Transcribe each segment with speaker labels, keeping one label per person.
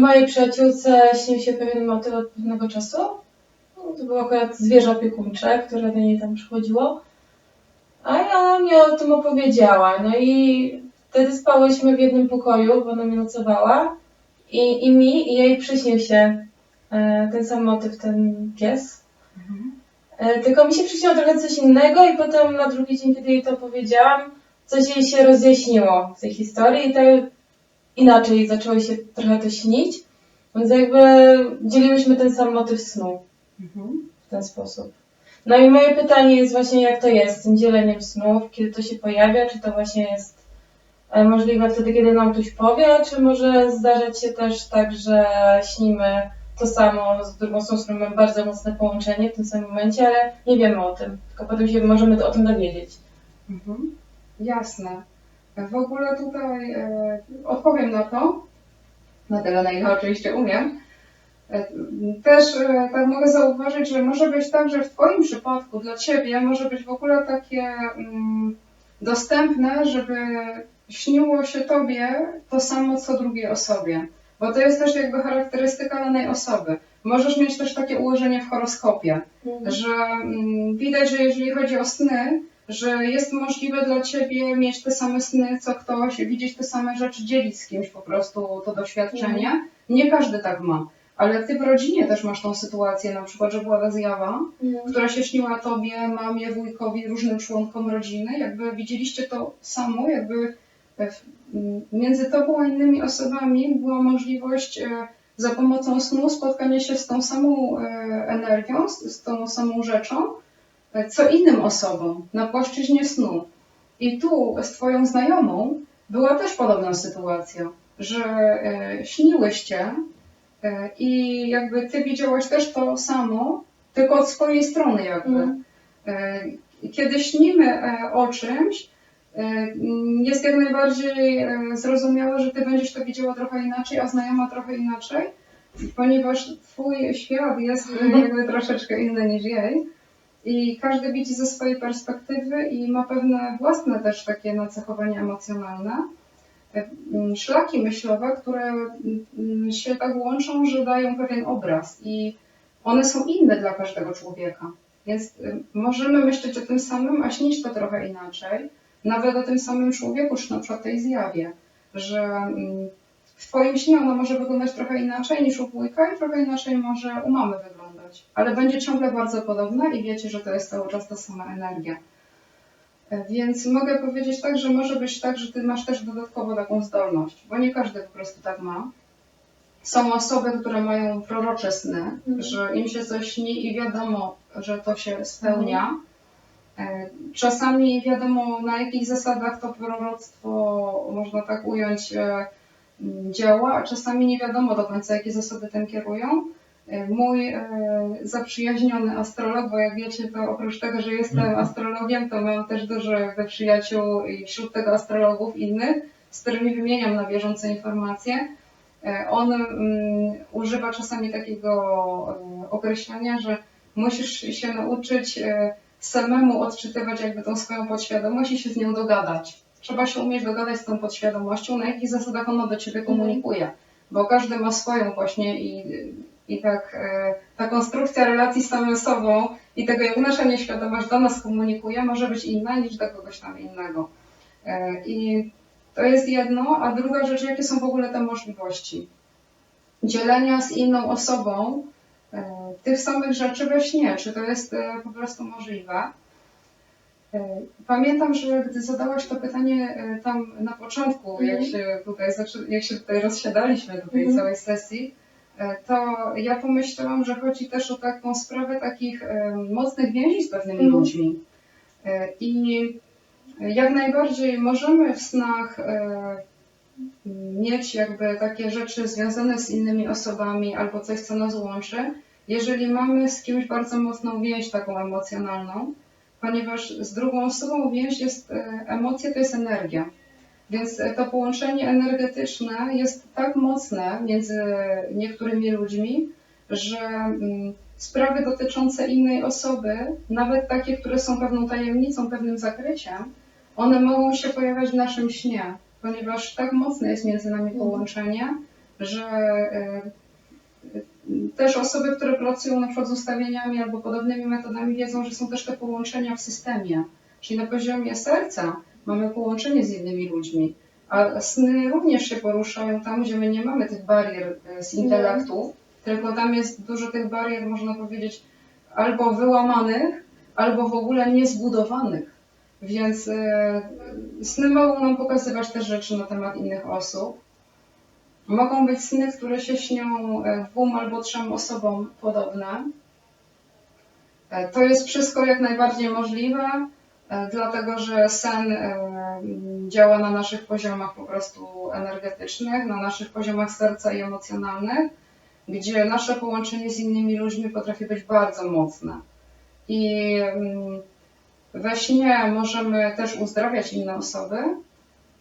Speaker 1: mojej przyjaciółce śnił się pewien motyw od pewnego czasu. No, to było akurat zwierzę opiekuńcze, które do niej tam przychodziło. A ona mi o tym opowiedziała. No i wtedy spałyśmy w jednym pokoju, bo ona mi nocowała. I, i mi, i jej przyśnił się e, ten sam motyw, ten pies. E, Tylko mi się przyśniło trochę coś innego i potem na drugi dzień, kiedy jej to powiedziałam, coś jej się rozjaśniło w tej historii i tak inaczej zaczęło się trochę to śnić. Więc jakby dzieliłyśmy ten sam motyw snu
Speaker 2: Mhm.
Speaker 1: w ten sposób. No i moje pytanie jest właśnie, jak to jest z tym dzieleniem snów, kiedy to się pojawia, czy to właśnie jest e, możliwe wtedy, kiedy nam ktoś powie, czy może zdarzać się też tak, że śnimy to samo z drugą którą mamy bardzo mocne połączenie w tym samym momencie, ale nie wiemy o tym, tylko potem się możemy o tym dowiedzieć.
Speaker 2: Mhm. Jasne. W ogóle tutaj e, odpowiem na to, na tyle, na ile oczywiście umiem. E, Też e, tak mogę zauważyć, że może być tak, że w Twoim przypadku dla Ciebie może być w ogóle takie mm, dostępne, żeby śniło się Tobie to samo, co drugiej osobie. Bo to jest też jakby charakterystyka danej osoby. Możesz mieć też takie ułożenie w horoskopie, że mm, widać, że jeżeli chodzi o sny, że jest możliwe dla ciebie mieć te same sny, co ktoś, widzieć te same rzeczy, dzielić z kimś po prostu to doświadczenie. Nie każdy tak ma. Ale ty w rodzinie też masz tą sytuację, na przykład, że była ta zjawa, która się śniła tobie, mamie, wujkowi, różnym członkom rodziny, jakby widzieliście to samo, jakby m, między tobą a innymi osobami była możliwość e, za pomocą snu spotkania się z tą samą e, energią, z, tą samą rzeczą, e, co innym osobom na płaszczyźnie snu. I tu z twoją znajomą była też podobna sytuacja, że e, śniłyście e, i jakby ty widziałaś też to samo, tylko od swojej strony jakby.
Speaker 1: Mhm.
Speaker 2: E, Kiedy śnimy o czymś, mm, jest jak najbardziej zrozumiałe, że ty będziesz to widziała trochę inaczej, a znajoma trochę inaczej, ponieważ twój świat jest
Speaker 1: Mhm.
Speaker 2: jakby troszeczkę inny niż jej. I każdy widzi ze swojej perspektywy i ma pewne własne też takie nacechowania emocjonalne. Mm, Szlaki myślowe, które mm, się tak łączą, że dają pewien obraz i one są inne dla każdego człowieka. Więc y, możemy myśleć o tym samym, a śnić to trochę inaczej. Nawet o tym samym człowieku, czy na przykład tej zjawie, że mm, w Twoim śnie ona może wyglądać trochę inaczej niż u wujka i trochę inaczej może u mamy wyglądać. Ale będzie ciągle bardzo podobna i wiecie, że to jest cały czas ta sama energia. E, Więc mogę powiedzieć tak, że może być tak, że Ty masz też dodatkowo taką zdolność, bo nie każdy po prostu tak ma. Są osoby, które mają prorocze sny, że im się coś śni i wiadomo, że to się spełnia. E, Czasami wiadomo, na jakich zasadach to proroctwo, można tak ująć, e, działa, a czasami nie wiadomo do końca, jakie zasady tym kierują. Mój e, zaprzyjaźniony astrolog, bo jak wiecie, to oprócz tego, że jestem
Speaker 3: Mhm.
Speaker 2: astrologiem, to mam też dużo przyjaciół i wśród tego astrologów innych, z którymi wymieniam na bieżąco informacje. E, On mm, używa czasami takiego e, określenia, że musisz się nauczyć samemu odczytywać jakby tą swoją podświadomość i się z nią dogadać. Trzeba się umieć dogadać z tą podświadomością, na jakich zasadach ona do ciebie komunikuje, bo każdy ma swoją właśnie i, i tak e, ta konstrukcja relacji z samym sobą i tego, jak nasza nieświadomość do nas komunikuje, może być inna niż do kogoś tam innego. E, I to jest jedno, a druga rzecz, jakie są w ogóle te możliwości dzielenia z inną osobą e, tych samych rzeczy we śnie, czy to jest po prostu możliwe. Pamiętam, że gdy zadałaś to pytanie tam na początku,
Speaker 1: Mhm.
Speaker 2: jak, się tutaj, jak się tutaj rozsiadaliśmy do tej
Speaker 1: Mhm.
Speaker 2: całej sesji, to ja pomyślałam, że chodzi też o taką sprawę takich e, mocnych więzi z pewnymi
Speaker 1: Mhm.
Speaker 2: ludźmi. E, I jak najbardziej możemy w snach e, mieć jakby takie rzeczy związane z innymi osobami albo coś, co nas łączy, jeżeli mamy z kimś bardzo mocną więź taką emocjonalną, ponieważ z drugą osobą więź jest, e, emocje to jest energia. Więc e, to połączenie energetyczne jest tak mocne między niektórymi ludźmi, że mm, sprawy dotyczące innej osoby, nawet takie, które są pewną tajemnicą, pewnym zakryciem, one mogą się pojawiać w naszym śnie, ponieważ tak mocne jest między nami połączenie, że e, też osoby, które pracują na przykład z ustawieniami albo podobnymi metodami wiedzą, że są też te połączenia w systemie. Czyli na poziomie serca mamy połączenie z innymi ludźmi, a sny również się poruszają tam, gdzie my nie mamy tych barier e, z intelektu, tylko tam jest dużo tych barier, można powiedzieć, albo wyłamanych, albo w ogóle niezbudowanych. Więc e, sny mogą nam pokazywać te rzeczy na temat innych osób. Mogą być sny, które się śnią e, dwóm albo trzem osobom podobne. To jest wszystko jak najbardziej możliwe, dlatego że sen e, działa na naszych poziomach po prostu energetycznych, na naszych poziomach serca i emocjonalnych, gdzie nasze połączenie z innymi ludźmi potrafi być bardzo mocne. I mm, we śnie możemy też uzdrawiać inne osoby,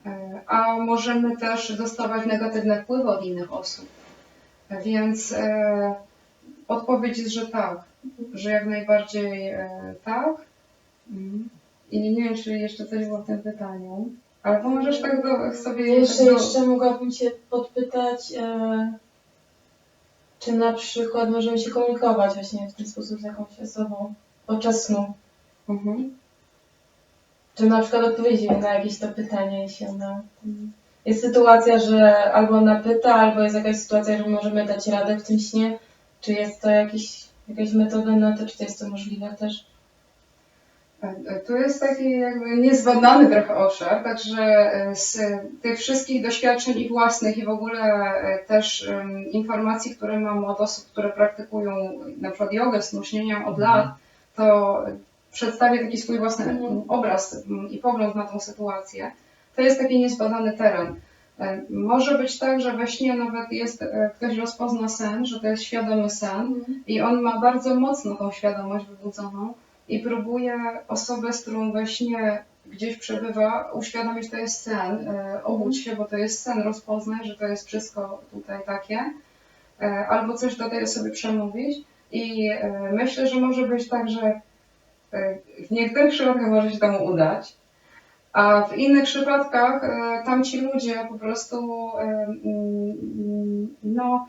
Speaker 2: e, a możemy też dostawać negatywne wpływy od innych osób. Więc e, odpowiedź jest, że tak, że jak najbardziej e, tak. Mm. I nie wiem, czy jeszcze coś było w tym pytaniu, ale możesz tak do, sobie
Speaker 1: Jeszcze,
Speaker 2: tak do-
Speaker 1: jeszcze mogłabym Cię podpytać, e, czy na przykład możemy się komunikować właśnie w ten sposób z jakąś osobą podczas snu?
Speaker 2: Mhm.
Speaker 1: Czy na przykład odpowiedzi na jakieś to pytanie, jeśli ona... Jest sytuacja, że albo ona pyta, albo jest jakaś sytuacja, że możemy dać radę w tym śnie. Czy jest to jakiś, jakaś metoda na to, czy to jest to możliwe też?
Speaker 2: Tu jest taki jakby niezbadany trochę obszar, także e, z tych wszystkich doświadczeń i własnych i w ogóle e, też em, informacji, które mam od osób, które praktykują na przykład jogę, snu, śnienia od lat, to przedstawię taki swój własny
Speaker 1: Mhm.
Speaker 2: obraz i pogląd na tą sytuację. To jest taki niezbadany teren. E, Może być tak, że we śnie nawet jest, ktoś rozpozna sen, że to jest świadomy sen, i on ma bardzo mocno tą świadomość wybudzoną i próbuje osobę, z którą we śnie gdzieś przebywa, uświadomić, że to jest sen, e, obudź się, bo to jest sen, rozpoznaj, że to jest wszystko tutaj takie, e, albo coś do tej osoby przemówić. I e, myślę, że może być tak, że w niektórych przypadkach może się temu udać, a w innych przypadkach tamci ludzie po prostu mm, no,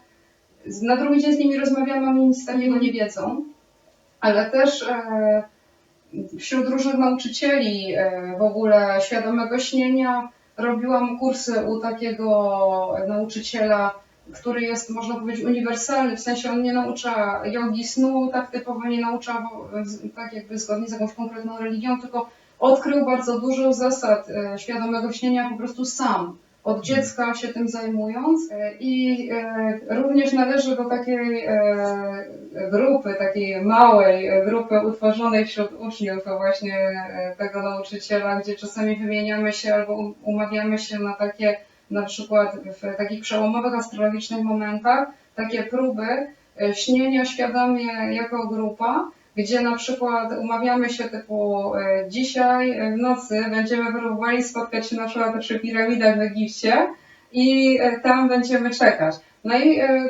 Speaker 2: na drugi dzień z nimi rozmawiamy, oni nic takiego nie wiedzą, ale też e, wśród różnych nauczycieli e, w ogóle świadomego śnienia robiłam kursy u takiego nauczyciela, który jest, można powiedzieć, uniwersalny, w sensie on nie naucza jogi snu, tak typowo nie naucza tak jakby zgodnie z jakąś konkretną religią, tylko odkrył bardzo dużo zasad e, świadomego śnienia po prostu sam od dziecka się tym zajmując e, i e, również należy do takiej e, grupy, takiej małej grupy utworzonej wśród uczniów. Właśnie tego nauczyciela, gdzie czasami wymieniamy się albo um- umawiamy się na takie na przykład w takich przełomowych astrologicznych momentach, takie próby śnienia świadomie jako grupa, gdzie na przykład umawiamy się typu e, dzisiaj w nocy będziemy próbowali spotkać się na przykład przy piramidach w Egipcie i e, tam będziemy czekać. No i e,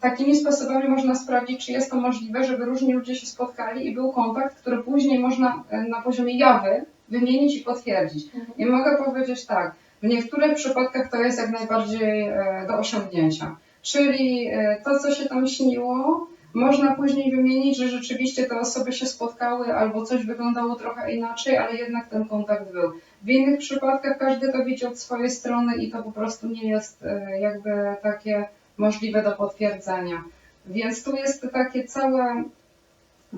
Speaker 2: takimi sposobami można sprawdzić, czy jest to możliwe, żeby różni ludzie się spotkali i był kontakt, który później można na poziomie jawy wymienić i potwierdzić. I mogę powiedzieć tak, w niektórych przypadkach to jest jak najbardziej do osiągnięcia. Czyli to, co się tam śniło, można później wymienić, że rzeczywiście te osoby się spotkały albo coś wyglądało trochę inaczej, ale jednak ten kontakt był. W innych przypadkach każdy to widzi od swojej strony i to po prostu nie jest e, jakby takie możliwe do potwierdzenia. Więc tu jest takie całe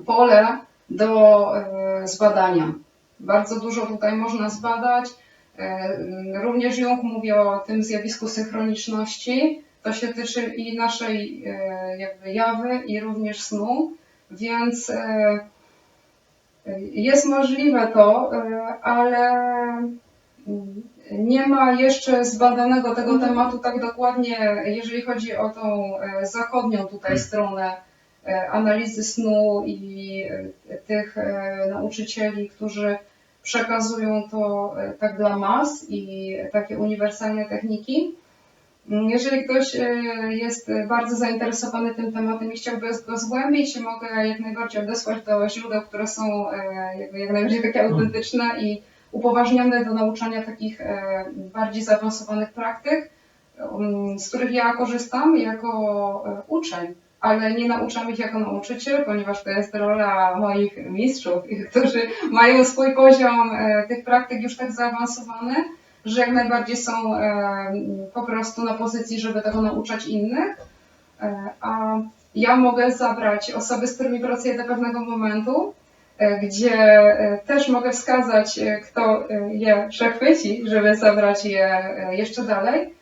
Speaker 2: pole do e, zbadania. Bardzo dużo tutaj można zbadać. E, Również Jung mówi o tym zjawisku synchroniczności. To się tyczy i naszej e, jakby jawy, i również snu, więc e, jest możliwe to, e, ale nie ma jeszcze zbadanego tego
Speaker 1: Mhm.
Speaker 2: tematu tak dokładnie, jeżeli chodzi o tą zachodnią tutaj stronę e, analizy snu i tych nauczycieli, którzy przekazują to tak dla mas i takie uniwersalne techniki. Jeżeli ktoś e, jest bardzo zainteresowany tym tematem i chciałby go zgłębić, mogę jak najbardziej odesłać do źródeł, które są e, jak najbardziej takie autentyczne i upoważnione do nauczania takich e, bardziej zaawansowanych praktyk. um, z których ja korzystam jako uczeń, ale nie nauczam ich jako nauczyciel, ponieważ to jest rola moich mistrzów, którzy mają swój poziom tych praktyk już tak zaawansowany, że jak najbardziej są e, po prostu na pozycji, żeby tego nauczać innych. E, A ja mogę zabrać osoby, z którymi pracuję do pewnego momentu, e, gdzie też mogę wskazać, kto je przechwyci, żeby zabrać je jeszcze dalej.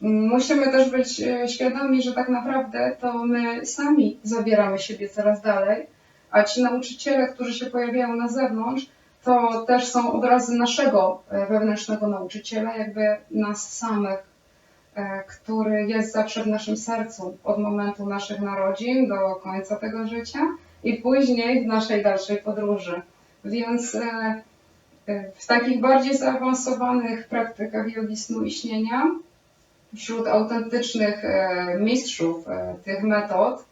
Speaker 2: Musimy też być świadomi, że tak naprawdę to my sami zabieramy siebie coraz dalej, a ci nauczyciele, którzy się pojawiają na zewnątrz, to też są obrazy naszego e, wewnętrznego nauczyciela, jakby nas samych, e, który jest zawsze w naszym sercu od momentu naszych narodzin do końca tego życia i później w naszej dalszej podróży. Więc e, w takich bardziej zaawansowanych praktykach jogi snu i śnienia, wśród autentycznych mistrzów tych metod,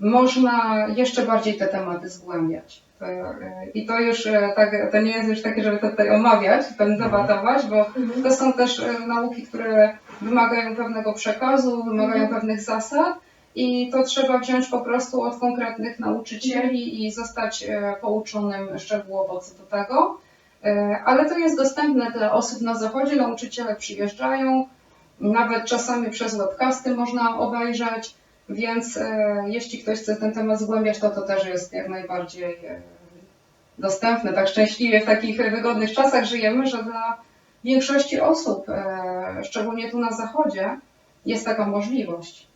Speaker 2: można jeszcze bardziej te tematy zgłębiać. E, I to już e, tak, to nie jest już takie, żeby to tutaj omawiać, ten debatować, bo to są też e, nauki, które wymagają pewnego przekazu, wymagają pewnych zasad i to trzeba wziąć po prostu od konkretnych nauczycieli i zostać pouczonym szczegółowo co do tego. Ale to jest dostępne dla osób na zachodzie, nauczyciele przyjeżdżają, nawet czasami przez webcasty można obejrzeć, więc e, jeśli ktoś chce ten temat zgłębiać, to to też jest jak najbardziej e, dostępne. Tak szczęśliwie w takich wygodnych czasach żyjemy, że dla większości osób, e, szczególnie tu na zachodzie, jest taka możliwość.